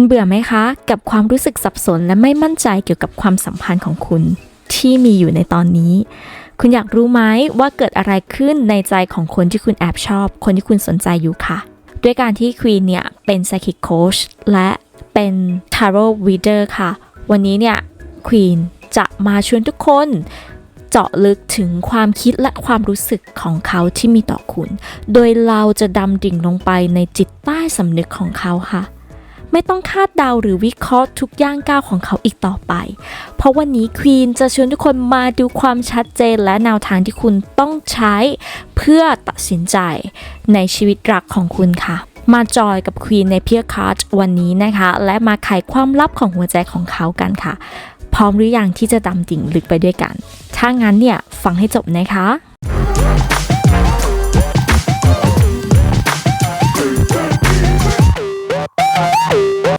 คุณเบื่อไหมคะ กับความรู้สึกสับสนและไม่มั่นใจเกี่ยวกับความสัมพันธ์ของคุณ ที่มีอยู่ในตอนนี้ คุณอยากรู้ไหมว่าเกิดอะไรขึ้นในใจของคนที่คุณแอบชอบ คนที่คุณสนใจอยู่ค่ะ ด้วยการที่ควีนเนี่ยเป็น psychic coach และเป็น tarot reader ค่ะ วันนี้เนี่ยควีนจะมาชวนทุกคนเจาะลึกถึงความคิดและความรู้สึกของเขาที่มีต่อคุณ โดยเราจะดำดิ่งลงไปในจิตใต้สำนึกของเขาค่ะ ไม่ต้องคาดเดาหรือวิเคราะห์ทุกย่างก้าวของเขาอีกต่อไป เพราะวันนี้ควีนจะชวนทุกคนมาดูความชัดเจนและแนวทางที่คุณต้องใช้ เพื่อตัดสินใจในชีวิตรักของคุณค่ะ มาจอยกับควีนในเพียร์คาร์ดวันนี้นะคะ และมาไขความลับของหัวใจของเขากันค่ะ พร้อมหรือยังที่จะดำดิ่งลึกไปด้วยกัน ถ้างั้นเนี่ยฟังให้จบนะคะ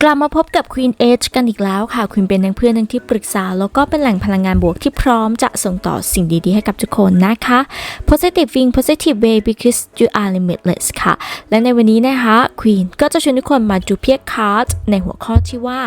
กลับมาพบกับ Queen Age กันอีกแล้วค่ะ คุณเป็นทั้งเพื่อนทั้งที่ปรึกษา แล้วก็เป็นแหล่งพลังงานบวกที่พร้อมจะส่งต่อสิ่งดีๆ ให้กับทุกคนนะคะ Positive Wing Positive Way because you are limitless ค่ะ และในวันนี้นะคะ Queen ก็จะชวนทุกคนมาดูเพียคาร์ดในหัวข้อที่ว่า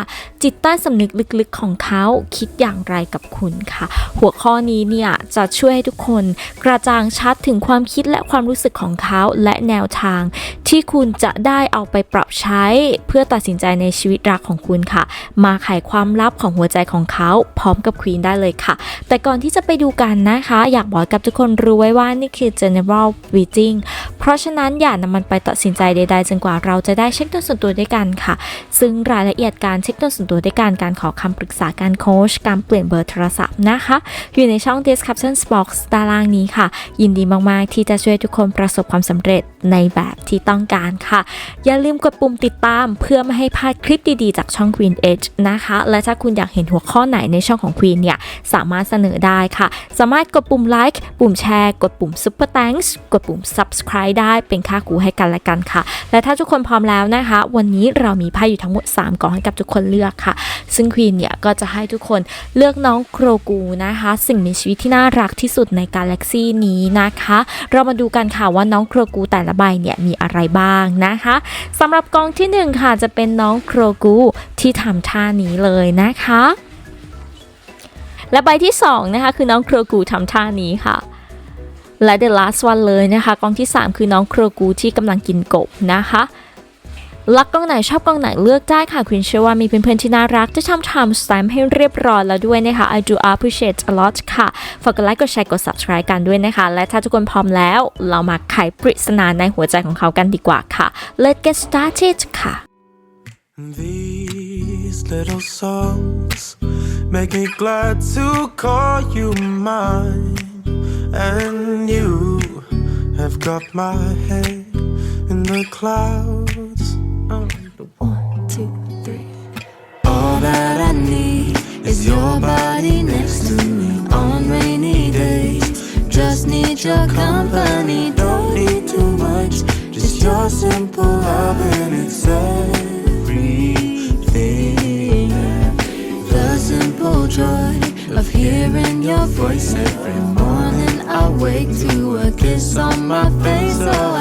จิตใต้สำนึกลึกๆ ของเขาคิดอย่างไรกับคุณค่ะ หัวข้อนี้เนี่ยจะช่วยให้ทุกคนกระจ่างชัดถึงความคิดและความรู้สึกของเขาและแนวทาง ที่คุณจะได้เอาไปปรับใช้เพื่อตัดสินใจในชีวิตรักของคุณค่ะ มาไขความลับของหัวใจของเขาพร้อมกับควีนได้เลยค่ะ แต่ก่อนที่จะไปดูกันนะคะ อยากบอกกับทุกคนรู้ไว้ว่านี่คือ general reading เพราะฉะนั้นอย่านำมันไปตัดสินใจใดๆจนกว่าเราจะได้เช็คตัวส่วนตัวด้วยกันค่ะ ซึ่งรายละเอียดการเช็คตัวส่วนตัวด้วยกันการขอคำปรึกษาการโค้ชการเปลี่ยนเบอร์โทรศัพท์นะคะ อยู่ในช่อง description box ด้านล่างนี้ค่ะ ยินดีมากๆที่จะช่วยทุกคนประสบความสำเร็จ ในแบบที่ต้องการค่ะ อย่าลืมกดปุ่มติดตามเพื่อไม่ให้พลาดคลิปดีๆ จากช่อง Queen Edge นะคะ และถ้าคุณอยากเห็นหัวข้อไหนในช่องของ Queen เนี่ย สามารถเสนอได้ค่ะ สามารถกดปุ่มไลค์ปุ่มแชร์กดปุ่ม Super Thanks กดปุ่ม Subscribe ได้เป็นค่าคูให้กันและกันค่ะ และถ้าทุกคนพร้อมแล้วนะคะ วันนี้เรามีไพ่อยู่ทั้งหมด 3กองให้กับทุกคนเลือกค่ะ ซึ่ง Queen เนี่ยก็จะให้ทุกคนเลือกน้องโครกูนะคะ สิ่งมีชีวิตที่น่ารักที่สุดในกาแล็กซี่นี้นะคะ เรามาดูกันค่ะว่าน้องโครกูแต่ละใบเนี่ยมีอะไรบ้างนะคะสำหรับกองที่หนึ่งค่ะจะเป็นน้องโครกูที่ทำท่านี้เลยนะคะและใบที่สองนะคะคือน้องโครกูทำท่านี้ค่ะ และ the last one เลยนะคะกองที่ 3 คือน้องโครกูที่กำลังกินกบนะคะ รักกองไหนชอบกองไหนเลือกได้ค่ะคุณเชื่อว่ามีเพื่อนๆที่น่ารักจะทำ time stamp ให้เรียบร้อยแล้วด้วยนะคะ I do appreciate a lot ค่ะ ฝากกดไลค์กดแชร์กด subscribe กันด้วยนะคะ และถ้าทุกคนพร้อมแล้ว เรามาไขปริศนาในหัวใจของเขากันดีกว่าค่ะ Let's get started ค่ะ These little songs make me glad to call you mine. And you have got my head in the clouds. Oh, one, two, three. All that I need is your body next to me on rainy days. Just need your company, don't need too much. Just your simple love and it's everything. The simple joy of hearing your voice every morning. I wake to a kiss on my face, so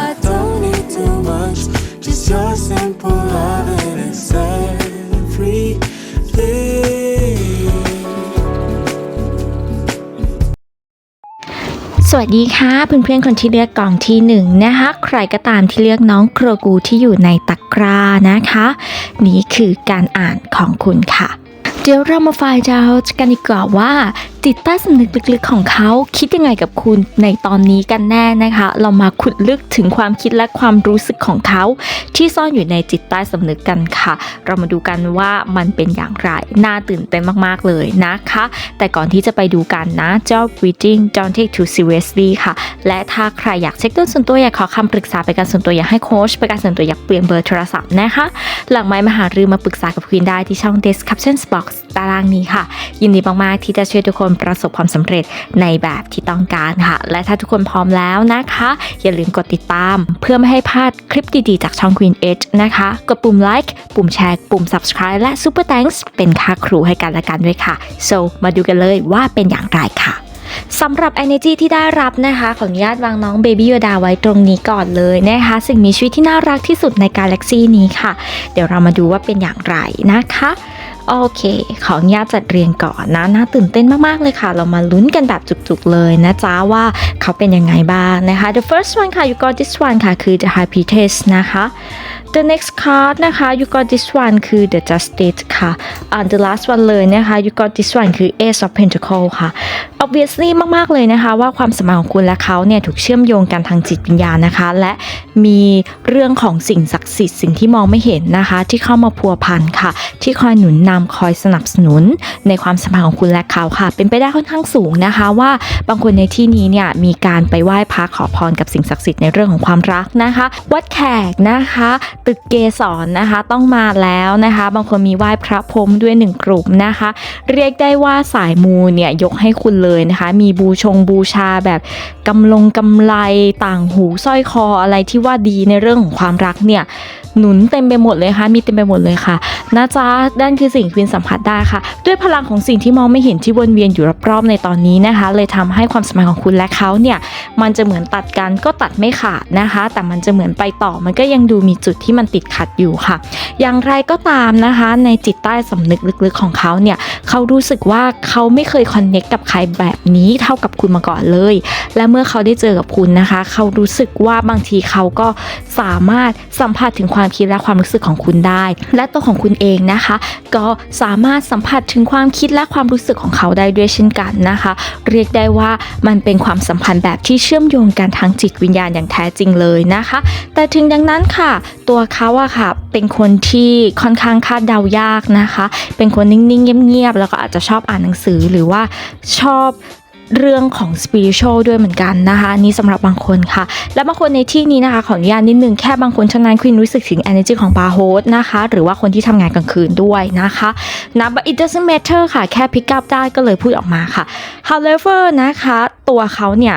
วัสดีค่ะเพื่อนๆคนที่เลือกกล่องที่หนึ่งนะคะใครก็ตามที่เลือกน้องโครกูที่อยู่ในตะกร้านะคะ นี่คือการอ่านของคุณค่ะ เดี๋ยวเรามาฟายเจ้ากันดีกว่าว่า จิตใต้สำนึกลึกๆของเขาคิดยังไงกับคุณในตอนนี้กันแน่นะคะ เรามาขุดลึกถึงความคิดและความรู้สึกของเขา ที่ซ่อนอยู่ในจิตใต้สำนึกกันค่ะ เรามาดูกันว่ามันเป็นอย่างไร น่าตื่นเต้นมากๆเลยนะคะ แต่ก่อนที่จะไปดูกันนะเจ้า reading don't take too seriously ค่ะ และถ้าใครอยากเช็คตัวส่วนตัวอยากขอคำปรึกษาไปการส่วนตัวอยากให้โค้ชไปการส่วนตัวอยากเปลี่ยนเบอร์โทรศัพท์นะคะ หลังไม้มาหารือมาปรึกษากับควีนได้ที่ช่อง description box ตารางนี้ค่ะ ยินดีมากๆที่จะช่วยทุกคนประสบความสำเร็จในแบบที่ต้องการค่ะ และถ้าทุกคนพร้อมแล้วนะคะ อย่าลืมกดติดตาม เพื่อไม่ให้พลาดคลิปดีๆ จากช่อง Queen Edge นะคะ กดปุ่ม like ปุ่มแชร์ ปุ่ม subscribe และ super thanks เป็นค่าครูให้กันและกันด้วยค่ะ so มาดูกันเลยว่าเป็นอย่างไรค่ะสำหรับ energy ที่ได้รับนะคะ ขออนุญาตวางน้องเบบี้โยดาไว้ตรงนี้ก่อนเลยนะคะ สิ่งมีชีวิตที่น่ารักที่สุดในกาแล็กซีนี้ค่ะ เดี๋ยวเรามาดูว่าเป็นอย่างไรนะคะ โอเค ขออนุญาตจัดเรียงก่อนนะน่าตื่นเต้นมาก ๆ เลยค่ะ เรามาลุ้นกันแบบจุก ๆ เลยนะจ๊ะว่าเขาเป็นยังไงบ้างนะคะ the first one ค่ะ you got this one ค่ะ คือ the high priestess นะคะ the next card นะคะ you got this one คือ the justice ค่ะ and the last one เลยนะคะ you got this one คือ ace of pentacle ค่ะ obviously มาก ๆ เลยนะคะ ว่าความสมพันของคุณและเขาเนี่ย ถูกเชื่อมโยงกันทางจิตวิญญาณนะคะ และมีเรื่องของสิ่งศักดิ์สิทธิ์สิ่งที่มองไม่เห็นนะคะ ที่เข้ามาพัวพันค่ะ ที่คอยหนุนนำคอยสนับสนุนในความสัมพันธ์ของคุณและเขาค่ะ เป็นไปได้ค่อนข้างสูงนะคะ ว่าบางคนในที่นี้เนี่ยมีการไปไหว้พระขอพรกับสิ่งศักดิ์สิทธิ์ในเรื่องของความรักนะคะ วัดแขกนะคะตึกเกสรนะคะ ต้องมาแล้วนะคะ บางคนมีไหว้พระพรมด้วยหนึ่งกลุ่มนะคะ เรียกได้ว่าสายมูเนี่ยยกให้คุณเลยนะคะ มีบูชงบูชาแบบกำลงกำไรต่างหูสร้อยคออะไรที่ว่าดีในเรื่องของความรักเนี่ยหนุนเต็มไปหมดเลยค่ะ มีเต็มไปหมดเลยค่ะนะจ๊ะนั่นคือสิ่งที่คุณสัมผัสได้ค่ะ ด้วยพลังของสิ่งที่มองไม่เห็นที่วนเวียนอยู่รอบๆในตอนนี้นะคะ เลยทำให้ความสัมพันธ์ของคุณและเขาเนี่ย มันจะเหมือนตัดกันก็ตัดไม่ขาดนะคะ แต่มันจะเหมือนไปต่อมันก็ยังดูมีจุดที่มันติดขัดอยู่ค่ะ อย่างไรก็ตามนะคะ ในจิตใต้สำนึกลึกๆของเขาเนี่ยเขารู้สึกว่าเขาไม่เคยคอนเน็กกับใครแบบนี้เท่ากับคุณมาก่อนเลย และเมื่อเขาได้เจอกับคุณนะคะ เขารู้สึกว่าบางทีเขาก็สามารถสัมผัสถึงความคิดและความรู้สึกของคุณได้ และตัวของคุณเองนะคะ ก็สามารถสัมผัสถึงความคิดและความรู้สึกของเขาได้ด้วยเช่นกันนะคะ เรียกได้ว่ามันเป็นความสัมพันธ์แบบที่เชื่อมโยงกันทางจิตวิญญาณอย่างแท้จริงเลยนะคะ แต่ถึงดังนั้นค่ะ ตัวเขาอะค่ะ เป็นคนที่ค่อนข้างคาดเดายากนะคะ เป็นคนนิ่งๆเงียบๆแล้วก็อาจจะชอบอ่านหนังสือหรือว่าชอบเรื่องของ spiritual ด้วยเหมือนกันนะคะนี่สำหรับบางคนค่ะ และบางคนในที่นี้นะคะขออนุญาตนิดนึงแค่บางคนเท่านั้นคุณรู้สึกถึง energy ของ bar host นะคะ หรือว่าคนที่ทำงานกลางคืนด้วยนะคะนะ but it doesn't matter ค่ะ แค่ pick up ได้ก็เลยพูดออกมาค่ะ however นะคะ ตัวเขาเนี่ย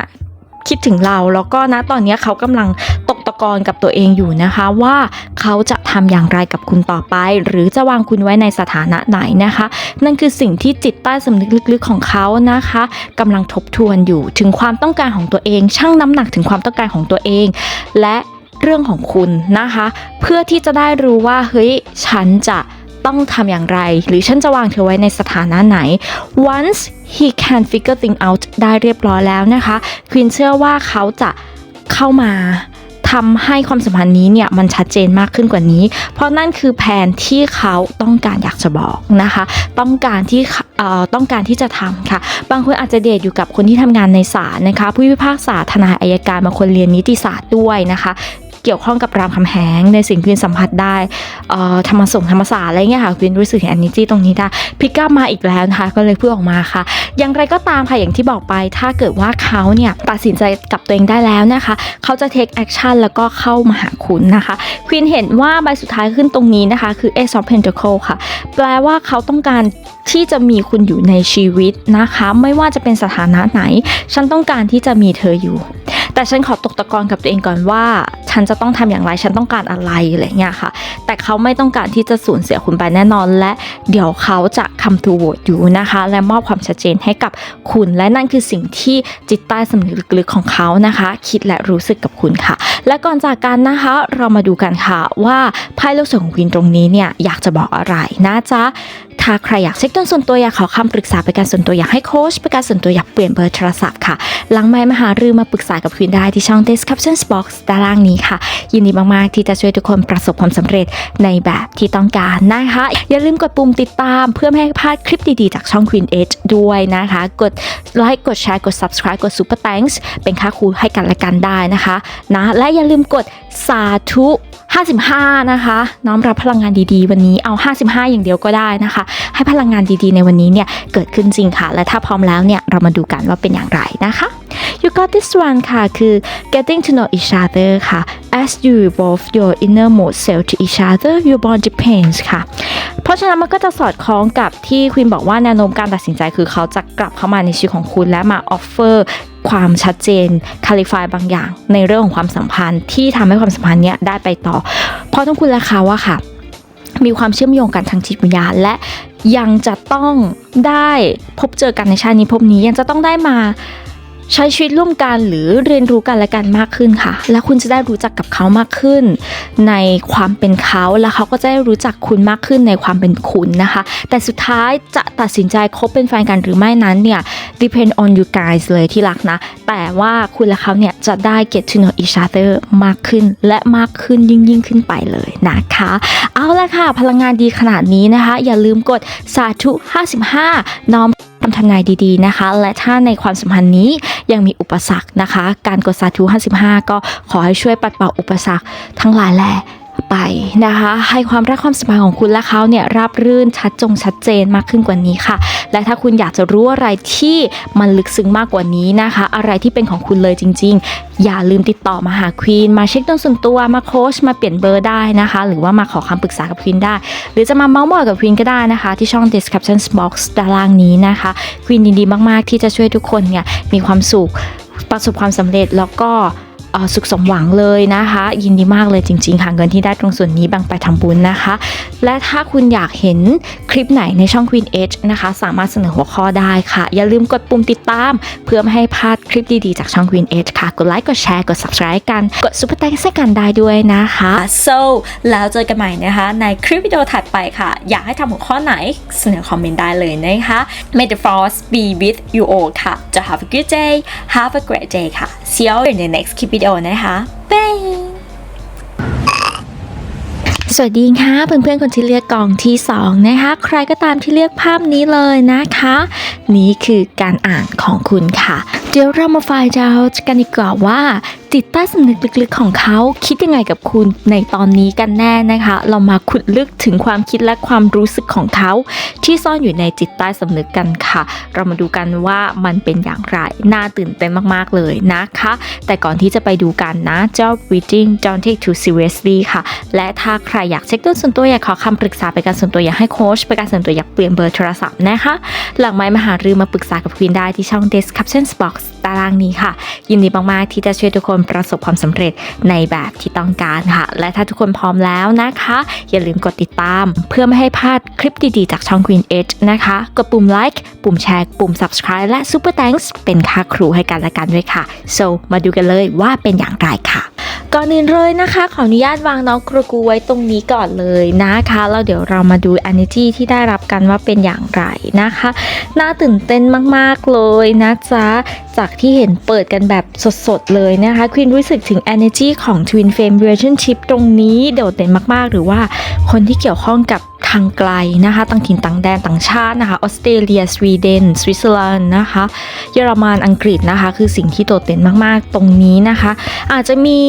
คิดถึงเราแล้วก็นะตอนนี้เขากำลัง กตะกอนกับตัวเองอยู่นะคะว่าเขาจะทำอย่างไรกับคุณต่อไป หรือจะวางคุณไว้ในสถานะไหนนะคะ นั่นคือสิ่งที่จิตใต้สำนึกลึกๆของเขานะคะกำลังทบทวนอยู่ถึงความต้องการของตัวเอง ชั่งน้ำหนักถึงความต้องการของตัวเอง และเรื่องของคุณนะคะ เพื่อที่จะได้รู้ว่าเฮ้ยฉันจะต้องทำอย่างไร หรือฉันจะวางเธอไว้ในสถานะไหน once he can figure thing out ได้เรียบร้อยแล้วนะคะควินเชื่อว่าเขาจะเข้ามา ทำให้ความสัมพันธ์นี้เนี่ยมันชัดเจนมากขึ้นกว่านี้ เพราะนั่นคือแผนที่เขาต้องการอยากจะบอกนะคะ ต้องการที่ต้องการที่จะทำค่ะ บางคนอาจจะเดทอยู่กับคนที่ทำงานในศาลนะคะ ผู้พิพากษาทนายอายการบางคนเรียนนิติศาสตร์ด้วยนะคะ เกี่ยวข้องกับรามคำแหงในสิ่งที่คุณสัมผัสได้เอ่อธรรมส่งธรรมศาสตร์อะไรเงี้ยค่ะคุณรู้สึกเห็นอันนี้ที่ตรงนี้ได้พิกอัพมาอีกแล้วนะคะก็เลยพูดออกมาค่ะ อย่างไรก็ตามค่ะอย่างที่บอกไป ถ้าเกิดว่าเขาเนี่ยตัดสินใจกับตัวเองได้แล้วนะคะ เขาจะ take action แล้วก็เข้ามาหาคุณนะคะควีนเห็นว่าใบสุดท้ายขึ้นตรงนี้นะคะ คือ Ace of Pentacle ค่ะ แปลว่าเขาต้องการที่จะมีคุณอยู่ในชีวิตนะคะ ไม่ว่าจะเป็นสถานะไหน ฉันต้องการที่จะมีเธออยู่ แต่ฉันขอตกตะกอนกับตัวเองก่อนว่า ฉันจะต้องทำอย่างไรฉันต้องการอะไรอะไรเงี้ยค่ะ แต่เขาไม่ต้องการที่จะสูญเสียคุณไปแน่นอน และเดี๋ยวเขาจะคำทูโหวตอยู่นะคะ และมอบความชัดเจนให้กับคุณ และนั่นคือสิ่งที่จิตใต้สำนึกลึกๆของเขานะคะ คิดและรู้สึกกับคุณค่ะ และก่อนจากกันนะคะเรามาดูกันค่ะว่าไพ่ลูกศรของควีนตรงนี้เนี่ยอยากจะบอกอะไรนะจ๊ะ ถ้าใครอยากเช็คต้นส่วนตัวอยากขอคำปรึกษาเป็นการส่วนตัวอยากให้โค้ชเป็นการส่วนตัวอยากเปลี่ยนเบอร์โทรศัพท์ค่ะหลังไมค์มาหารือมาปรึกษากับควีนได้ที่ช่อง description box ด้านล่างนี้ค่ะ ยินดีมากๆ ที่จะช่วยทุกคนประสบความสำเร็จในแบบที่ต้องการนะคะ อย่าลืมกดปุ่มติดตามเพื่อไม่ให้พลาดคลิปดีๆ จากช่อง Queen Edge ด้วยนะคะ กดไลค์กดแชร์กด subscribe กด super thanks เป็นค่าครูให้กันและกันได้นะคะนะและอย่าลืมกดสาธุ55 นะคะ น้อมรับพลังงานดีๆ วันนี้เอา 55 อย่างเดียวก็ได้นะคะให้พลังงานดีๆ ในวันนี้เนี่ยเกิดขึ้นจริงค่ะ และถ้าพร้อมแล้วเนี่ยเรามาดูกันว่าเป็นอย่างไรนะคะ You got this one ค่ะ คือ getting to know each other ค่ะ as you evolve your innermost self to each other your bond depends ค่ะ เพราะฉะนั้นมันก็จะสอดคล้องกับที่ควีนบอกว่าแนวโน้มการตัดสินใจคือเขาจะกลับเข้ามาในชีวิตของคุณและมาออฟเฟอร์ความชัดเจนคาลิฟายบางอย่าง ในเรื่องของความสัมพันธ์ที่ทำให้ความสัมพันธ์เนี้ยได้ไปต่อ เพราะทั้งคุณและเขาอะค่ะ มีความเชื่อมโยงกันทางจิตวิญญาณและยังจะต้องได้พบเจอกันในชาตินี้พบนี้ยังจะต้องได้มา ใช้ชีวิตร่วมกันหรือเรียนรู้กันและกันมากขึ้นค่ะ และคุณจะได้รู้จักกับเขามากขึ้น ในความเป็นเขาแล้วเขาก็จะได้รู้จักคุณมากขึ้นในความเป็นคุณนะคะ แต่สุดท้ายจะตัดสินใจคบเป็นแฟนกันหรือไม่นั้นเนี่ย depend on you guys เลยที่รักนะ แต่ว่าคุณและเขาเนี่ยจะได้ get to know each other มากขึ้นและมากขึ้นยิ่งยิ่งขึ้นไปเลยนะคะ เอาละค่ะ พลังงานดีขนาดนี้นะคะ อย่าลืมกดสาธุ 55 น้อม คำทำนายดีๆนะคะ และถ้าในความสัมพันธ์นี้ยังมีอุปสรรคนะคะ การกดสาธุ55 ก็ขอให้ช่วยปัดเป่าอุปสรรคทั้งหลายแหละไปนะคะ ให้ความรักความสัมพันธ์ของคุณและเขาเนี่ยราบรื่นชัดจงชัดเจนมากขึ้นกว่านี้ค่ะ และถ้าคุณอยากจะรู้อะไรที่มันลึกซึ้งมากกว่านี้นะคะ อะไรที่เป็นของคุณเลยจริง ๆ อย่าลืมติดต่อมาหาควีนมาเช็คดวงส่วนตัวมาโค้ชมาเปลี่ยนเบอร์ได้นะคะ หรือว่ามาขอคำปรึกษากับควีนได้ หรือจะมาเมาส์มอยกับควีนก็ได้นะคะ ที่ช่อง description box ด้านล่างนี้นะคะควีนดีมาก ๆ ที่จะช่วยทุกคนเนี่ยมีความสุขประสบความสำเร็จแล้วก็ สุขสมหวังเลยนะคะ ยินดีมากเลยจริงๆค่ะเงินที่ได้ตรงส่วนนี้แบ่งไปทำบุญนะคะ และถ้าคุณอยากเห็นคลิปไหนในช่อง Queen Edge นะคะ สามารถเสนอหัวข้อได้ค่ะ อย่าลืมกดปุ่มติดตาม เพื่อไม่ให้พลาดคลิปดีๆจากช่อง Queen Edge ค่ะ กดไลค์กดแชร์กด subscribe กัน กด super thanks ให้กันได้ด้วยนะคะ so แล้วเจอกันใหม่นะคะ ในคลิปวิดีโอถัดไปค่ะ อยากให้ทำหัวข้อไหนเสนอคอมเมนต์ได้เลยนะคะ May the force be with you all ค่ะ จะ have a good day have a great day ค่ะ see you in the next คลิปวิดีโอนะคะ bye สวัสดีค่ะเพื่อนๆคนที่เลือกกล่องที่ 2 นะคะ ใครก็ตามที่เลือกภาพนี้เลยนะคะ นี่คือการอ่านของคุณค่ะ เดี๋ยวเรามาไฟล์เจ้ากันดีกว่าว่า จิตใต้สำนึกลึกๆของเขาคิดยังไงกับคุณในตอนนี้กันแน่นะคะ เรามาขุดลึกถึงความคิดและความรู้สึกของเขา ที่ซ่อนอยู่ในจิตใต้สำนึกกันค่ะ เรามาดูกันว่ามันเป็นอย่างไรน่าตื่นเต้นมากๆเลยนะคะ แต่ก่อนที่จะไปดูกันนะ job reading don't take too seriously ค่ะ และถ้าใครอยากเช็คตัวส่วนตัวอยากขอคำปรึกษาไปการส่วนตัวอยากให้โค้ชไปการส่วนตัวอยากเปลี่ยนเบอร์โทรศัพท์นะคะ หลังไม้มหารือมาปรึกษากับควีนได้ที่ช่อง description box ตารางนี้ค่ะ ยินดีมากๆที่จะช่วยทุกคนประสบความสำเร็จในแบบที่ต้องการค่ะ และถ้าทุกคนพร้อมแล้วนะคะ อย่าลืมกดติดตาม เพื่อไม่ให้พลาดคลิปดีๆ จากช่อง Queen Edge นะคะ กดปุ่ม like ปุ่มแชร์ปุ่ม subscribe และ super thanks เป็นค่าครูให้กันและกันด้วยค่ะ so มาดูกันเลยว่าเป็นอย่างไรค่ะ ก่อนอื่นเลยนะคะ ขออนุญาตวางน้องครูกูไว้ตรงนี้ก่อนเลยนะคะแล้วเดี๋ยวเรามาดู energy ที่ได้รับกันว่าเป็นอย่างไรนะคะ น่าตื่นเต้นมากๆเลยนะจ๊ะจากที่เห็นเปิดกันแบบสดๆเลยนะคะควีนรู้สึกถึง energy ของ Twin Flame Relationship ตรงนี้โดดเด่นมากๆ หรือว่าคนที่เกี่ยวข้องกับ ทางไกลนะคะต่างถิ่นต่างแดนต่างชาตินะคะออสเตรเลียสวีเดนสวิตเซอร์แลนด์นะคะเยอรมันอังกฤษนะคะคือสิ่งที่โดดเด่นมากๆตรงนี้นะคะ อาจจะมี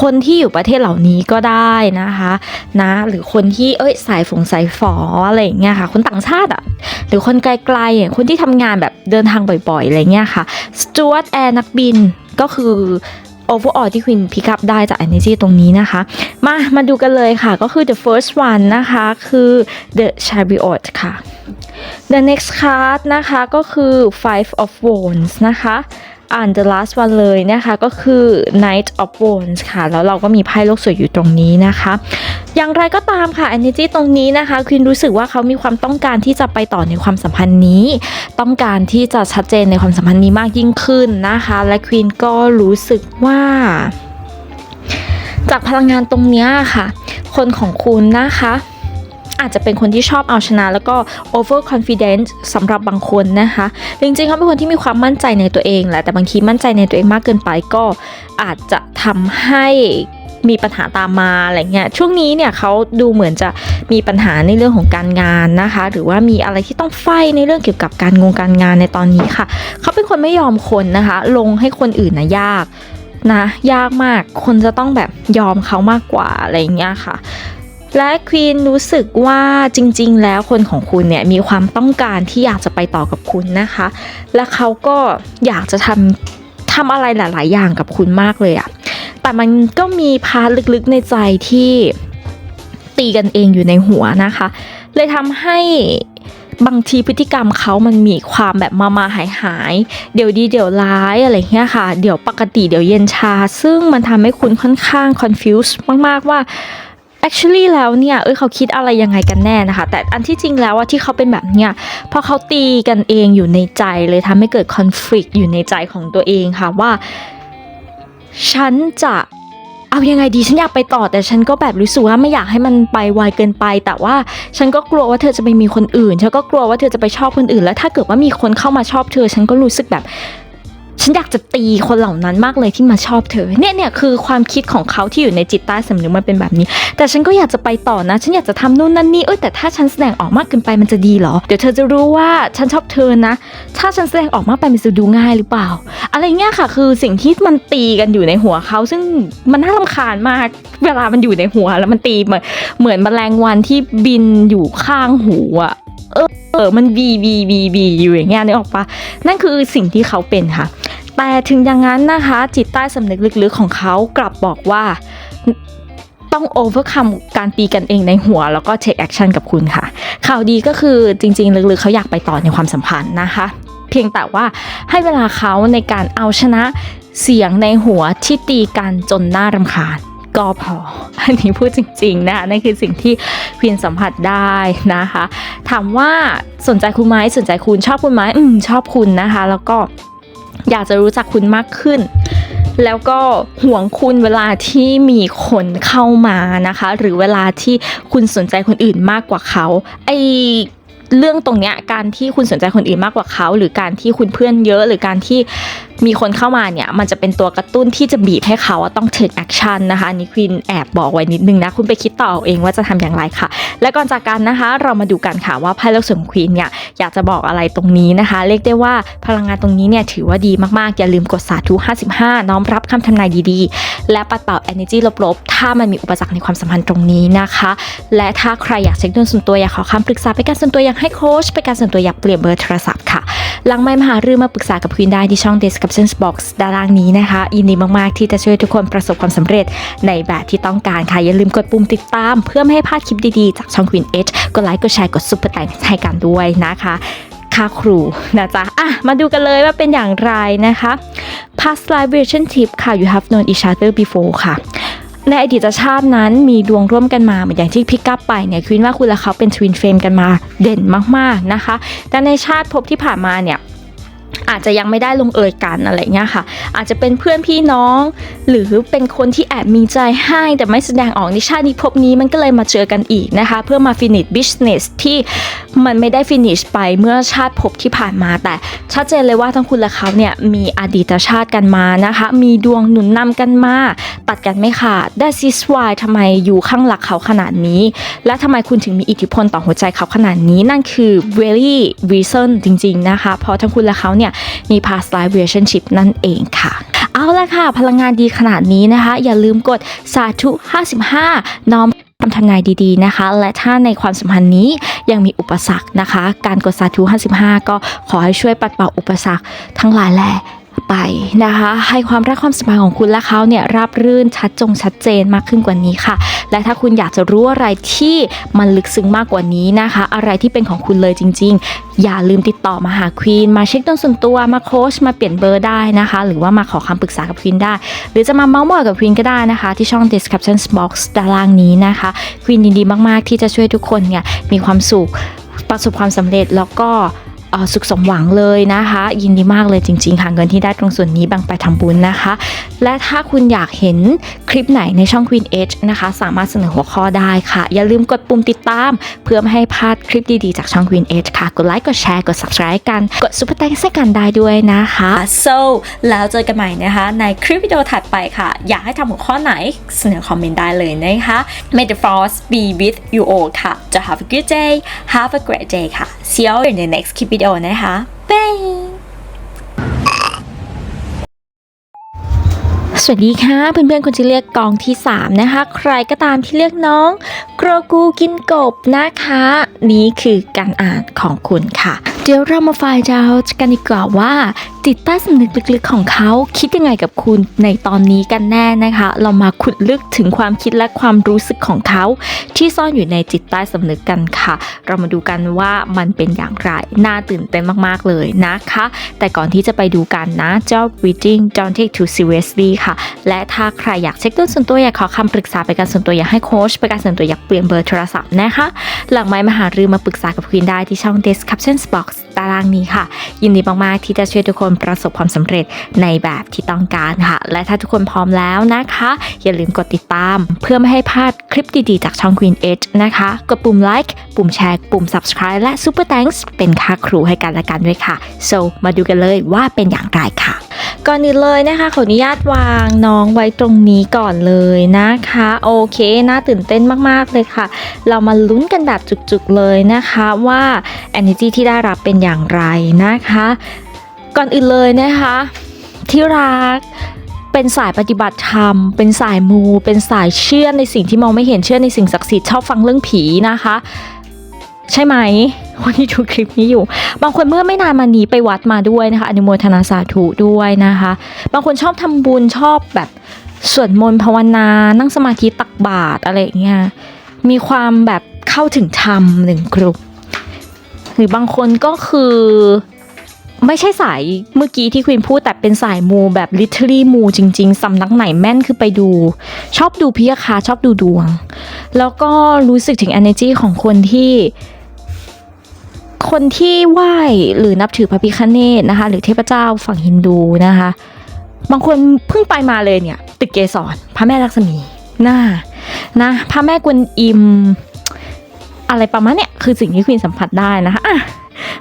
คนที่อยู่ประเทศเหล่านี้ก็ได้นะคะนะหรือคนที่เอ้ยสายฝงสายฝออะไรอย่างเงี้ยค่ะคนต่างชาติอะหรือคนไกลๆคนที่ทำงานแบบเดินทางบ่อยๆอะไรเงี้ยค่ะสจวตแอร์นักบินก็คือ overall ที่ควินพิก up ได้จาก energy ตรงนี้นะคะ มามาดูกันเลยค่ะ ก็คือ the first one นะคะ คือ the chariot ค่ะ the next card นะคะ ก็คือ five of wands นะคะ อ่าน the last one เลยนะคะก็คือ knight of wands ค่ะ แล้วเราก็มีไพ่โลกสวยอยู่ตรงนี้นะคะ อย่างไรก็ตามค่ะ energy ตรงนี้นะคะควินรู้สึกว่าเขามีความต้องการที่จะไปต่อในความสัมพันธ์นี้ ต้องการที่จะชัดเจนในความสัมพันธ์นี้มากยิ่งขึ้นนะคะ และควีนก็รู้สึกว่า จากพลังงานตรงนี้ค่ะ คนของคุณนะคะ อาจจะเป็นคนที่ชอบเอาชนะ แล้วก็ over confident สำหรับบางคนนะคะ จริงๆเขาเป็นคนที่มีความมั่นใจในตัวเองแหละแต่บางทีมั่นใจในตัวเองมากเกินไปก็อาจจะทำให้มีปัญหาตามมาอะไรเงี้ยช่วงนี้เนี่ยเขาดูเหมือนจะมีปัญหาในเรื่องของการงานนะคะ หรือว่ามีอะไรที่ต้องไฟในเรื่องเกี่ยวกับการงงการงานในตอนนี้ค่ะ เขาเป็นคนไม่ยอมคนนะคะ ลงให้คนอื่นนะยากนะยากมากคนจะต้องแบบยอมเขามากกว่าอะไรเงี้ยค่ะ และควีนรู้สึกว่าจริง ๆ แล้วคนของคุณเนี่ยมีความต้องการที่อยากจะไปต่อกับคุณนะคะ และเขาก็อยากจะทำทำอะไรหลาย ๆ อย่างกับคุณมากเลยอะแต่มันก็มีพาร์ทลึกๆในใจที่ตีกันเองอยู่ในหัวนะคะ เลยทำให้บางทีพฤติกรรมเขามันมีความแบบมามาหายหาย เดี๋ยวดีเดี๋ยวร้ายอะไรเงี้ยค่ะ เดี๋ยวปกติเดี๋ยวเย็นชา ซึ่งมันทำให้คุณค่อนข้าง confused มาก ๆ ว่า actually แล้วเนี่ยเอ้ยเขาคิดอะไรยังไงกันแน่นะคะ แต่อันที่จริงแล้วว่าที่เขาเป็นแบบเนี้ยเพราะเขาตีกันเองอยู่ในใจเลยทำให้เกิด conflict อยู่ในใจของตัวเองค่ะว่า ฉันจะเอายังไงดีฉันอยากไปต่อแต่ฉันก็แบบรู้สึกว่าไม่อยากให้มันไปไวเกินไป แต่ว่าฉันก็กลัวว่าเธอจะไปมีคนอื่น ฉันก็กลัวว่าเธอจะไปชอบคนอื่น แล้วถ้าเกิดว่ามีคนเข้ามาชอบเธอ ฉันก็รู้สึกแบบ ฉันอยากจะตีคนเหล่านั้นมากเลยที่มาชอบเธอ เนี่ยเนี่ยคือความคิดของเขาที่อยู่ในจิตใต้สำนึกมันเป็นแบบนี้ แต่ฉันก็อยากจะไปต่อนะ ฉันอยากจะทำนู่นนั่นนี่เอ้ยแต่ถ้าฉันแสดงออกมากเกินไปมันจะดีเหรอ เดี๋ยวเธอจะรู้ว่าฉันชอบเธอนะ ถ้าฉันแสดงออกมากไปมันจะดูง่ายหรือเปล่า อะไรเงี้ยค่ะ คือสิ่งที่มันตีกันอยู่ในหัวเขา ซึ่งมันน่ารำคาญมาก เวลามันอยู่ในหัวแล้วมันตีเหมือนเหมือนแมลงวันที่บินอยู่ข้างหูอะเออเออมันบีบีบีบีอยู่อย่างเงี้ยนึกออกปะนั่นคือสิ่งที่เขาเป็นค่ะ แต่ถึงอย่างนั้นนะคะ จิตใต้สำนึกลึกๆของเขากลับบอกว่าต้อง overcome การตีกันเองในหัว แล้วก็ take action กับคุณค่ะ ข่าวดีก็คือจริง ๆ ลึกๆ เขาอยากไปต่อในความสัมพันธ์นะคะ เพียงแต่ว่าให้เวลาเขาในการเอาชนะเสียงในหัวที่ตีกันจนน่ารำคาญก็พอ อันนี้พูดจริงๆนะคะนั่นคือสิ่งที่ควีนสัมผัสได้นะคะ ถามว่าสนใจคุณไหมสนใจคุณชอบคุณไหมอืมชอบคุณนะคะ แล้วก็ อยากจะรู้จักคุณมากขึ้น แล้วก็ห่วงคุณเวลาที่มีคนเข้ามานะคะ หรือเวลาที่คุณสนใจคนอื่นมากกว่าเขาไอ เรื่องตรงเนี้ยการที่คุณสนใจคนอื่นมากกว่าเขา หรือการที่คุณเพื่อนเยอะ หรือการที่มีคนเข้ามาเนี่ย มันจะเป็นตัวกระตุ้นที่จะบีบให้เขาต้อง take action นะคะนี่ควีนแอบบอกไว้นิดนึงนะ คุณไปคิดต่อเอาเองว่าจะทำอย่างไรค่ะ และก่อนจากกันนะคะ เรามาดูกันค่ะว่าไพ่เลือกส่วนควีนเนี่ยอยากจะบอกอะไรตรงนี้นะคะ เรียกได้ว่าพลังงานตรงนี้เนี่ยถือว่าดีมากๆ อย่าลืมกดสาธุ 55 น้อมรับคำทำนายดีๆ และปัดเป่า energy ลบๆ ถ้ามันมีอุปสรรคในความสัมพันธ์ตรงนี้นะคะ และถ้าใครอยากเช็คดวงส่วนตัวอยากขอคำปรึกษาไปการส่วนตัวอยากให้โค้ชไปนการส่วนตัวอยากเปลี่ยนเบอร์โทรศัพท์ค่ะ หลังไม่มาหารือมาปรึกษากับควีนได้ที่ช่อง description box ด้านล่างนี้นะคะ ยินดีมากๆ ที่จะช่วยทุกคนประสบความสำเร็จในแบบที่ต้องการค่ะ อย่าลืมกดปุ่มติดตาม เพื่อไม่ให้พลาดคลิปดีๆ จากช่อง Queen H กดไลค์กดแชร์กดซุปเปอร์แตงให้กันด้วยนะคะค่าครูนะจ๊ะอะมาดูกันเลยว่าเป็นอย่างไรนะคะ past life relationship ค่ะ you have known each other before ค่ะ ในอดีตชาตินั้นมีดวงร่วมกันมาเหมือนอย่างที่พิกัพไปเนี่ยคิดว่าคุณและเขาเป็นทวินเฟรมกันมาเด่นมากๆนะคะ แต่ในชาติภพที่ผ่านมาเนี่ย อาจจะยังไม่ได้ลงเอยกันอะไรเงี้ยค่ะ อาจจะเป็นเพื่อนพี่น้อง หรือเป็นคนที่แอบมีใจให้แต่ไม่แสดงออกในชาตินี้ภพนี้มันก็เลยมาเจอกันอีกนะคะ เพื่อมา finish business ที่มันไม่ได้ finish ไปเมื่อชาติภพที่ผ่านมาแต่ชัดเจนเลยว่าทั้งคุณและเขาเนี่ยมีอดีตชาติกันมานะคะ มีดวงหนุนนำกันมา ตัดกันไม่ขาด That is why ทำไมอยู่ข้างหลักเขาขนาดนี้ และทำไมคุณถึงมีอิทธิพลต่อหัวใจเขาขนาดนี้นั่นคือ very reason จริง ๆนะคะ เพราะทั้งคุณและเขาเนี่ยมี past life relationship นั่นเองค่ะ เอาละค่ะ พลังงานดีขนาดนี้นะคะ อย่าลืมกดสาธุ 55 น้อมคำทำนายดีๆนะคะ และถ้าในความสัมพันธ์นี้ยังมีอุปสรรคนะคะ การกดสาธุ 55 ก็ขอให้ช่วยปัดเป่าอุปสรรคทั้งหลายแหละ ไปนะคะ ให้ความรักความสัมพันธ์ของคุณและเขาเนี่ยราบรื่นชัดจงชัดเจนมากขึ้นกว่านี้ค่ะ และถ้าคุณอยากจะรู้อะไรที่มันลึกซึ้งมากกว่านี้นะคะ อะไรที่เป็นของคุณเลยจริง ๆ อย่าลืมติดต่อมาหาควีนมาเช็คดวงส่วนตัวมาโค้ชมาเปลี่ยนเบอร์ได้นะคะ หรือว่ามาขอคำปรึกษากับควีนได้ หรือจะมาเมาส์มอยกับควีนก็ได้นะคะ ที่ช่อง description box ด้านล่างนี้นะคะควีนยินดีมาก ๆ ที่จะช่วยทุกคนเนี่ยมีความสุขประสบความสำเร็จแล้วก็ สุขสมหวังเลยนะคะ ยินดีมากเลยจริงๆค่ะเงินที่ได้ตรงส่วนนี้แบ่งไปทำบุญนะคะ และถ้าคุณอยากเห็นคลิปไหนในช่อง Queen H นะคะ สามารถเสนอหัวข้อได้ค่ะ อย่าลืมกดปุ่มติดตาม เพื่อไม่ให้พลาดคลิปดีๆ จากช่อง Queen H ค่ะ กดไลค์กดแชร์กด subscribe กัน กดซุปเปอร์แตงให้กันได้ด้วยนะคะ so แล้วเจอกันใหม่นะคะ ในคลิปวิดีโอถัดไปค่ะ อยากให้ทำหัวข้อไหนเสนอคอมเมนต์ได้เลยนะคะ May the force be with you all ค่ะ จะ have a good day have a great day ค่ะ see you in the next คลิปวิดีโอนะคะบายสวัสดีค่ะ เพื่อนๆคนที่เรียกกองที่ 3 นะคะ ใครก็ตามที่เรียกน้องโกรกูกินกบนะคะ นี่คือการอ่านของคุณค่ะ เดี๋ยวเรามาไฟล์ดาวกันดีกว่าว่า จิตใต้สำนึกลึกๆของเขาคิดยังไงกับคุณในตอนนี้กันแน่นะคะ เรามาขุดลึกถึงความคิดและความรู้สึกของเขา ที่ซ่อนอยู่ในจิตใต้สำนึกกันค่ะ เรามาดูกันว่ามันเป็นอย่างไรน่าตื่นเต้นมากๆเลยนะคะ แต่ก่อนที่จะไปดูกันนะ job reading don't take too seriously ค่ะ และถ้าใครอยากเช็คต้นส่วนตัวอยากขอคำปรึกษาไปการส่วนตัวอยากให้โค้ชไปการส่วนตัวอยากเปลี่ยนเบอร์โทรศัพท์นะคะ หลังไม้มาหารือมาปรึกษากับควีนได้ที่ช่อง description box ตารางนี้ค่ะ ยินดีมากๆที่จะช่วยทุกคนประสบความสำเร็จในแบบที่ต้องการค่ะ และถ้าทุกคนพร้อมแล้วนะคะ อย่าลืมกดติดตาม เพื่อไม่ให้พลาดคลิปดีๆ จากช่อง Queen Edge นะคะ กดปุ่ม like ปุ่มแชร์ ปุ่ม subscribe และ super thanks เป็นค่าครูให้กันและกันด้วยค่ะ so มาดูกันเลยว่าเป็นอย่างไรค่ะก่อนอื่นเลยนะคะขออนุญาตวางน้องไว้ตรงนี้ก่อนเลยนะคะ โอเคน่าตื่นเต้นมากๆเลยค่ะ เรามาลุ้นกันแบบจุกๆเลยนะคะว่า energy ที่ได้รับเป็นอย่างไรนะคะ ก่อนอื่นเลยนะคะ ที่รักเป็นสายปฏิบัติธรรม เป็นสายมู เป็นสายเชื่อในสิ่งที่มองไม่เห็นเชื่อในสิ่งศักดิ์สิทธิ์ชอบฟังเรื่องผีนะคะ ใช่ไหมคนที่ดูคลิปนี้อยู่ บางคนเมื่อไม่นานมานี้ไปวัดมาด้วยนะคะอนุโมทนาสาธุด้วยนะคะ บางคนชอบทำบุญชอบแบบสวดมนต์ภาวนา นั่งสมาธิตักบาตรอะไรอย่างเงี้ยมีความแบบเข้าถึงธรรมหนึ่งกลุ่มหรือบางคนก็คือ ไม่ใช่สายเมื่อกี้ที่ควีนพูดแต่เป็นสายมูแบบ literally มูจริง ๆ สำนักไหนแม่นคือไปดู ชอบดูพิยาคาชอบดูดวง แล้วก็รู้สึกถึง energy ของคนที่ คนที่ไหว้หรือนับถือพระพิฆเนศนะคะ หรือเทพเจ้าฝั่งฮินดูนะคะ บางคนเพิ่งไปมาเลยเนี่ย ตึกเกสรพระแม่ลักษมีน่านะพระแม่กวนอิม อะไรประมาณเนี้ยคือสิ่งที่ควีนสัมผัสได้นะคะอะ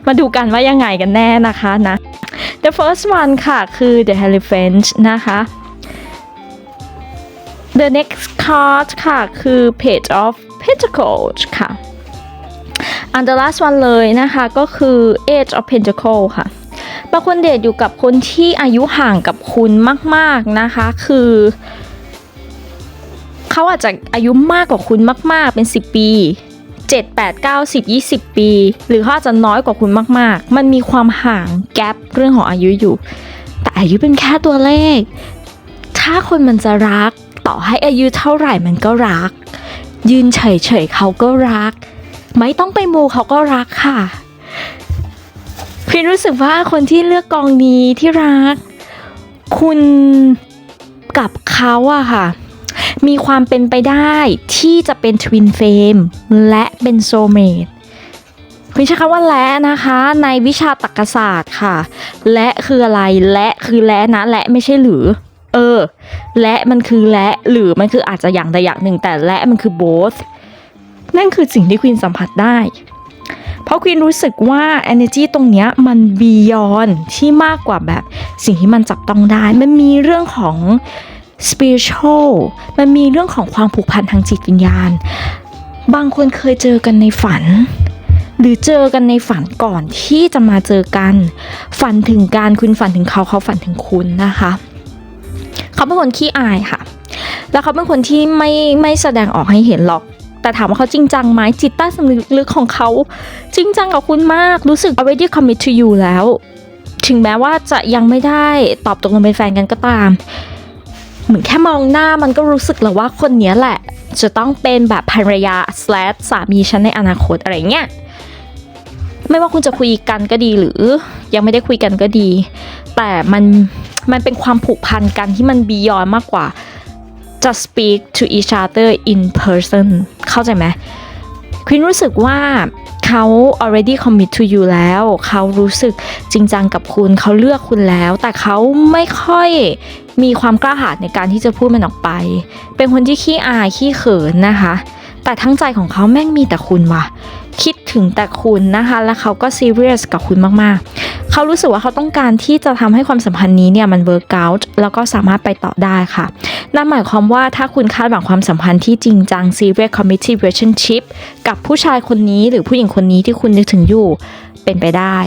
มาดูกันว่ายังไงกันแน่นะคะนะ the first one ค่ะคือ the elephant นะคะ the next card ค่ะคือ page of pentacles ค่ะอัน the last one เลยนะคะก็คือ age of Pentacles ค่ะบางคนเดทอยู่กับคนที่อายุห่างกับคุณมาก ๆนะคะ คือเขาอาจจะอายุมากกว่าคุณมาก ๆ เป็น 10 ปี 7 8 9 10 20 ปี หรือเขาอาจจะน้อยกว่าคุณมาก ๆ มันมีความห่างแกลบเรื่องของอายุอยู่ แต่อายุเป็นแค่ตัวเลข ถ้าคนมันจะรัก ต่อให้อายุเท่าไหร่มันก็รัก ยืนเฉยๆเขาก็รัก ไม่ต้องไปมูเขาก็รักค่ะพี่รู้สึกว่าคนที่เลือกกองนี้ที่รัก คุณกับเขาอะค่ะ มีความเป็นไปได้ที่จะเป็นทวินเฟมและเป็นโซเมดคุณใช้คำว่าและนะคะในวิชาตรรกศาสตร์ค่ะ และคืออะไรและคือและนะและไม่ใช่หรือ เออ และมันคือและหรือมันคืออาจจะอย่างใดอย่างหนึ่ง แต่และมันคือ both นั่นคือสิ่งที่ควีนสัมผัสได้ เพราะควีนรู้สึกว่า energy ตรงเนี้ยมัน beyond ที่มากกว่าแบบสิ่งที่มันจับต้องได้ มันมีเรื่องของ spiritual มันมีเรื่องของความผูกพันทางจิตวิญญาณ บางคนเคยเจอกันในฝัน หรือเจอกันในฝันก่อนที่จะมาเจอกัน ฝันถึงการคุณฝันถึงเขาเขาฝันถึงคุณนะคะ เขาเป็นคนขี้อายค่ะ แล้วเขาเป็นคนที่ไม่ไม่แสดงออกให้เห็นหรอกแต่ถามว่าเขาจริงจังไหมจิตใต้สำนึกลึกของเขา จริงจังกับคุณมากรู้สึก already commit to you แล้ว ถึงแม้ว่าจะยังไม่ได้ตอบตกลงเป็นแฟนกันก็ตาม เหมือนแค่มองหน้ามันก็รู้สึกแล้วว่าคนนี้แหละ จะต้องเป็นแบบภรรยา slash สามีฉันในอนาคตอะไรเงี้ยไม่ว่าคุณจะคุยกันก็ดีหรือยังไม่ได้คุยกันก็ดี แต่มันมันเป็นความผูกพันกันที่มันบียอนมากกว่า จะ speak to each other in person เข้าใจไหมควินรู้สึกว่า เขา already commit to you แล้ว เขารู้สึกจริงจังกับคุณ เขาเลือกคุณแล้ว แต่เขาไม่ค่อยมีความกล้าหาญในการที่จะพูดมันออกไป เป็นคนที่ขี้อายขี้เขินนะคะ แต่ทั้งใจของเขาแม่งมีแต่คุณว่ะ คิด ถึงแต่คุณนะคะ และเขาก็ซีเรียสกับคุณมากๆ เขารู้สึกว่าเขาต้องการที่จะทำให้ความสัมพันธ์นี้เนี่ยมันเวิร์กอัแล้วก็สามารถไปต่อได้ค่ะ นั่นหมายความว่าถ้าคุณคาดหวังความสัมพันธ์ที่จริงจัง serious committed relationship กับผู้ชายคนนี้หรือผู้หญิงคนนี้ที่คุณนึกถึงอยู่เป็นไปได้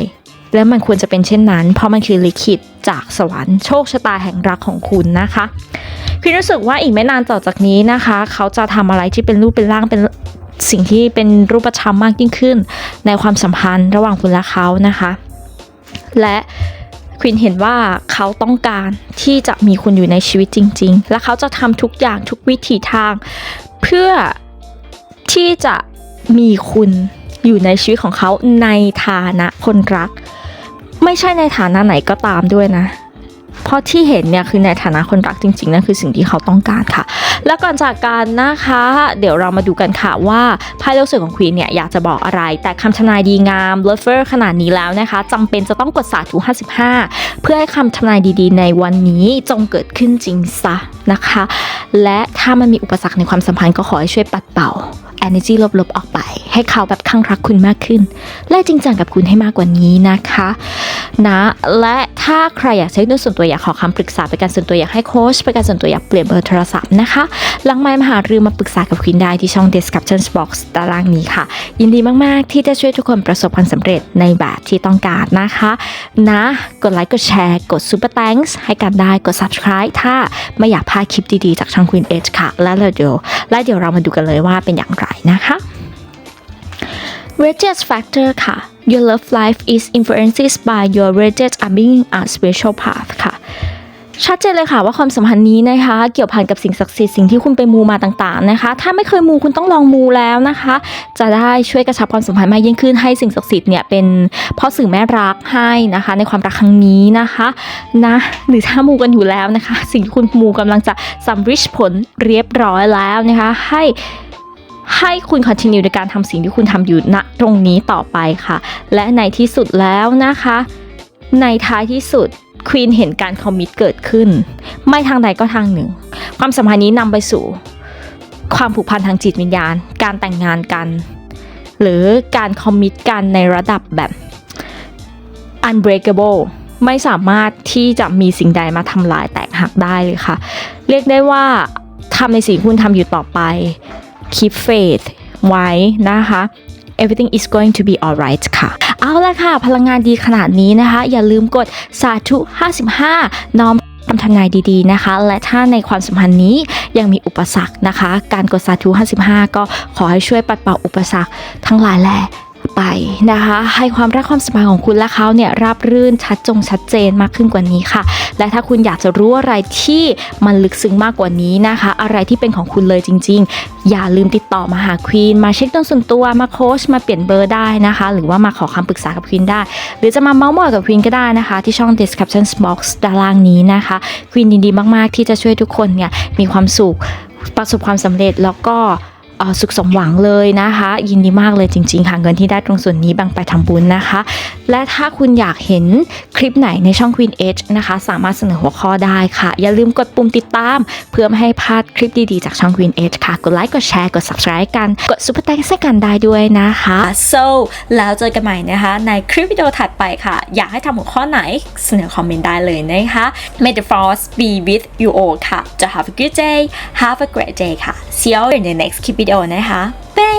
และมันควรจะเป็นเช่นนั้น เพราะมันคือลิขิตจากสวรรค์โชคชะตาแห่งรักของคุณนะคะพี่รู้สึกว่าอีกไม่นานต่อจากนี้นะคะ เขาจะทำอะไรที่เป็นรูปเป็นร่างเป็น สิ่งที่เป็นรูปธรรมมากยิ่งขึ้น ในความสัมพันธ์ระหว่างคุณและเขานะคะ และควีนเห็นว่าเขาต้องการที่จะมีคุณอยู่ในชีวิตจริง ๆ และเขาจะทำทุกอย่างทุกวิถีทาง เพื่อที่จะมีคุณอยู่ในชีวิตของเขาในฐานะคนรัก ไม่ใช่ในฐานะไหนก็ตามด้วยนะ เพราะที่เห็นเนี่ยคือในฐานะคนรักจริงๆนั่นคือสิ่งที่เขาต้องการค่ะ และก่อนจากการนะคะ เดี๋ยวเรามาดูกันค่ะว่าไพ่โลกสวยของควีนเนี่ยอยากจะบอกอะไร แต่คำทนายดีงามเลเฟอร์ขนาดนี้แล้วนะคะจำเป็นจะต้องกดสาธุ55 เพื่อให้คำทนายดีๆ ในวันนี้จงเกิดขึ้นจริงซะนะคะ และถ้ามันมีอุปสรรคในความสัมพันธ์ก็ขอให้ช่วยปัดเป่า energy ลบๆออกไป ให้เขาแบบข้างรักคุณมากขึ้น และจริงจังกับคุณให้มากกว่านี้นะคะนะและถ้าใครอยากใช้ด้วยส่วนตัวอยากขอคำปรึกษาไปการส่วนตัวอยากให้โค้ชไปการส่วนตัวอยากเปลี่ยนเบอร์โทรศัพท์นะคะหลังไมค์มหารือมาปรึกษากับควินได้ที่ช่อง description box ตารางนี้ค่ะ ยินดีมากๆ ที่จะช่วยทุกคนประสบความสำเร็จในแบบที่ต้องการนะคะ นะ กดไลค์กดแชร์ กด super thanks ให้กันได้กด subscribe ถ้าไม่อยากพลาดคลิปดีๆ จากช่อง Queen Edge ค่ะ และเดี๋ยวและเดี๋ยวเรามาดูกันเลยว่าเป็นอย่างไรนะคะ Religious factor ค่ะ Your love life is influenced by your religious upbringing and spiritual path ค่ะชัดเจนเลยค่ะว่าความสัมพันธ์นี้นะคะ เกี่ยวพันกับสิ่งศักดิ์สิทธิ์สิ่งที่คุณไปมูมาต่างๆนะคะ ถ้าไม่เคยมูคุณต้องลองมูแล้วนะคะ จะได้ช่วยกระชับความสัมพันธ์มากยิ่งขึ้นให้สิ่งศักดิ์สิทธิ์เนี่ยเป็นพ่อสื่อแม่รักให้นะคะ ในความรักครั้งนี้นะคะนะหรือถ้ามูกันอยู่แล้วนะคะ สิ่งที่คุณมูกำลังจะสำเร็จผลเรียบร้อยแล้วนะคะ ให้ ให้คุณ continue ในการทำสิ่งที่คุณทำอยู่ณตรงนี้ต่อไปค่ะ และในที่สุดแล้วนะคะ ในท้ายที่สุดควีนเห็นการคอมมิตเกิดขึ้น ไม่ทางใดก็ทางหนึ่ง ความสัมพันธ์นี้นำไปสู่ ความผูกพันทางจิตวิญญาณ การแต่งงานกัน หรือการคอมมิตกันในระดับแบบ unbreakable ไม่สามารถที่จะมีสิ่งใดมาทำลายแตกหักได้เลยค่ะ เรียกได้ว่าทำในสิ่งที่คุณทำอยู่ต่อไป keep faith ไว้นะคะ everything is going to be alright ค่ะ เอาละค่ะ พลังงานดีขนาดนี้นะคะ อย่าลืมกดสาธุ 55 น้อมคำทำนายดีๆนะคะ และถ้าในความสัมพันธ์นี้ยังมีอุปสรรคนะคะ การกดสาธุ 55 ก็ขอให้ช่วยปัดเป่าอุปสรรคทั้งหลายแหละ ไปนะคะ ให้ความรักความสัมพันธ์ของคุณและเขาเนี่ยราบรื่นชัดจงชัดเจนมากขึ้นกว่านี้ค่ะ และถ้าคุณอยากจะรู้อะไรที่มันลึกซึ้งมากกว่านี้นะคะ อะไรที่เป็นของคุณเลยจริง ๆ อย่าลืมติดต่อมาหาควีนมาเช็คตัวส่วนตัวมาโค้ชมาเปลี่ยนเบอร์ได้นะคะ หรือว่ามาขอคำปรึกษากับควีนได้ หรือจะมาเมาส์มอยกับควีนก็ได้นะคะ ที่ช่อง description box ด้านล่างนี้นะคะควีนดีมาก ๆ ที่จะช่วยทุกคนเนี่ยมีความสุขประสบความสำเร็จแล้วก็ สุขสมหวังเลยนะคะ ยินดีมากเลยจริง ๆ ค่ะเงินที่ได้ตรงส่วนนี้แบ่งไปทำบุญนะคะ และถ้าคุณอยากเห็นคลิปไหนในช่อง Queen Edge นะคะ สามารถเสนอหัวข้อได้ค่ะ อย่าลืมกดปุ่มติดตาม เพื่อไม่ให้พลาดคลิปดีๆ จากช่อง Queen Edge ค่ะ กดไลค์กดแชร์กด subscribe กันกด super thanks ให้กันได้ด้วยนะคะ so แล้วเจอกันใหม่นะคะ ในคลิปวิดีโอถัดไปค่ะ อยากให้ทำหัวข้อไหนเสนอคอมเมนต์ได้เลยนะคะ May the force be with you all ค่ะ จะ have a good day have a great day ค่ะ see you in the next คลิปวิดีโอนะคะเบ้